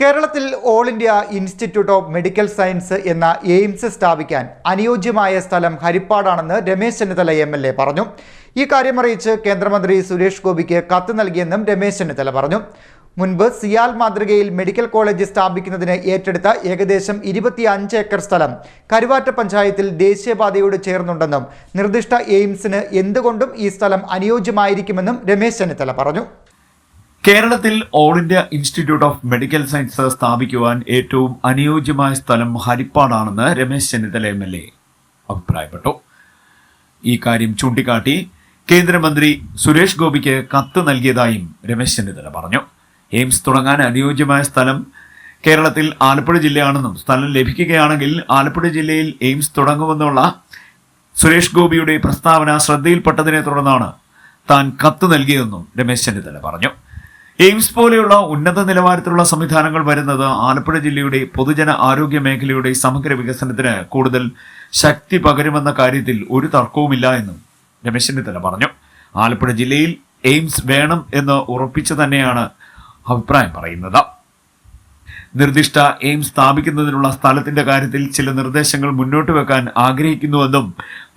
കേരളത്തിൽ all India institute of medical science എന്ന AIIMS സ്ഥാപിക്കാൻ അനുയോജ്യമായ സ്ഥലം ഹരിപ്പാടാണെന്ന് Ramesh Chennithala M L A പറഞ്ഞു. ഈ കാര്യം അറിയിച്ച് കേന്ദ്രമന്ത്രി സുരേഷ് ഗോപിക്ക് കത്ത് നൽകിയെന്നും രമേശ് ചെന്നിത്തല പറഞ്ഞു. മുൻപ് സിയാൽ മാതൃകയിൽ മെഡിക്കൽ കോളേജ് സ്ഥാപിക്കുന്നതിന് ഏറ്റെടുത്ത ഏകദേശം ഇരുപത്തിയഞ്ച് ഏക്കർ സ്ഥലം കരുവാറ്റ പഞ്ചായത്തിൽ ദേശീയപാതയോട് ചേർന്നുണ്ടെന്നും നിർദ്ദിഷ്ട എയിംസിന് എന്തുകൊണ്ടും ഈ സ്ഥലം അനുയോജ്യമായിരിക്കുമെന്നും രമേശ് ചെന്നിത്തല പറഞ്ഞു. കേരളത്തിൽ all India institute of medical science സ്ഥാപിക്കുവാൻ ഏറ്റവും അനുയോജ്യമായ സ്ഥലം ഹരിപ്പാടാണെന്ന് Ramesh Chennithala M L A അഭിപ്രായപ്പെട്ടു. ഈ കാര്യം ചൂണ്ടിക്കാട്ടി കേന്ദ്രമന്ത്രി സുരേഷ് ഗോപിക്ക് കത്ത് നൽകിയതായും രമേശ് ചെന്നിത്തല പറഞ്ഞു. എയിംസ് തുടങ്ങാൻ അനുയോജ്യമായ സ്ഥലം കേരളത്തിൽ ആലപ്പുഴ ജില്ലയാണെന്നും സ്ഥലം ലഭിക്കുകയാണെങ്കിൽ ആലപ്പുഴ ജില്ലയിൽ എയിംസ് തുടങ്ങുമെന്നുള്ള സുരേഷ് ഗോപിയുടെ പ്രസ്താവന ശ്രദ്ധയിൽപ്പെട്ടതിനെ തുടർന്നാണ് താൻ കത്ത് നൽകിയതെന്നും രമേശ് ചെന്നിത്തല പറഞ്ഞു. എയിംസ് പോലെയുള്ള ഉന്നത നിലവാരത്തിലുള്ള സംവിധാനങ്ങൾ വരുന്നത് ആലപ്പുഴ ജില്ലയുടെ പൊതുജന ആരോഗ്യ മേഖലയുടെ സമഗ്ര വികസനത്തിന് കൂടുതൽ ശക്തി പകരുമെന്ന കാര്യത്തിൽ ഒരു തർക്കവുമില്ല എന്നും രമേശ് ചെന്നിത്തല പറഞ്ഞു. ആലപ്പുഴ ജില്ലയിൽ എയിംസ് വേണം എന്ന് ഉറപ്പിച്ചു തന്നെയാണ് അഭിപ്രായം പറയുന്നത്. നിർദ്ദിഷ്ട എയിംസ് സ്ഥാപിക്കുന്നതിനുള്ള സ്ഥലത്തിന്റെ കാര്യത്തിൽ ചില നിർദ്ദേശങ്ങൾ മുന്നോട്ട് വെക്കാൻ ആഗ്രഹിക്കുന്നുവെന്നും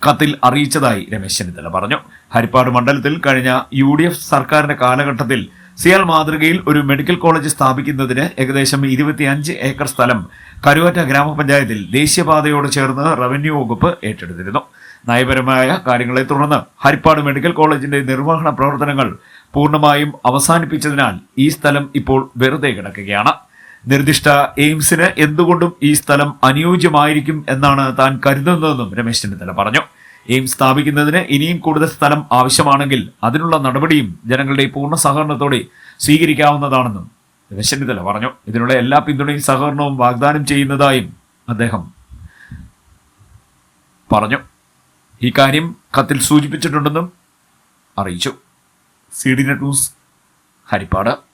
കത്തിൽ അറിയിച്ചതായി രമേശ് ചെന്നിത്തല പറഞ്ഞു. ഹരിപ്പാട് മണ്ഡലത്തിൽ കഴിഞ്ഞ യു സർക്കാരിന്റെ കാലഘട്ടത്തിൽ സിയാൽ മാതൃകയിൽ ഒരു മെഡിക്കൽ കോളേജ് സ്ഥാപിക്കുന്നതിന് ഏകദേശം ഇരുപത്തിയഞ്ച് ഏക്കർ സ്ഥലം കരുവറ്റ ഗ്രാമപഞ്ചായത്തിൽ ദേശീയപാതയോട് ചേർന്ന് റവന്യൂ വകുപ്പ് ഏറ്റെടുത്തിരുന്നു. നയപരമായ കാര്യങ്ങളെ തുടർന്ന് ഹരിപ്പാട് മെഡിക്കൽ കോളേജിന്റെ നിർവഹണ പ്രവർത്തനങ്ങൾ പൂർണമായും അവസാനിപ്പിച്ചതിനാൽ ഈ സ്ഥലം ഇപ്പോൾ വെറുതെ കിടക്കുകയാണ്. നിർദ്ദിഷ്ട എയിംസിന് എന്തുകൊണ്ടും ഈ സ്ഥലം അനുയോജ്യമായിരിക്കും എന്നാണ് താൻ കരുതുന്നതെന്നും രമേശ് ചെന്നിത്തല പറഞ്ഞു. എയിംസ് സ്ഥാപിക്കുന്നതിന് ഇനിയും കൂടുതൽ സ്ഥലം ആവശ്യമാണെങ്കിൽ അതിനുള്ള നടപടിയും ജനങ്ങളുടെ പൂർണ സഹകരണത്തോടെ സ്വീകരിക്കാവുന്നതാണെന്നും രമേശ് ചെന്നിത്തല പറഞ്ഞു. ഇതിനുള്ള എല്ലാ പിന്തുണയും സഹകരണവും വാഗ്ദാനം ചെയ്യുന്നതായും അദ്ദേഹം പറഞ്ഞു. ഈ കാര്യം കത്തിൽ സൂചിപ്പിച്ചിട്ടുണ്ടെന്നും അറിയിച്ചു. C D news Haripad.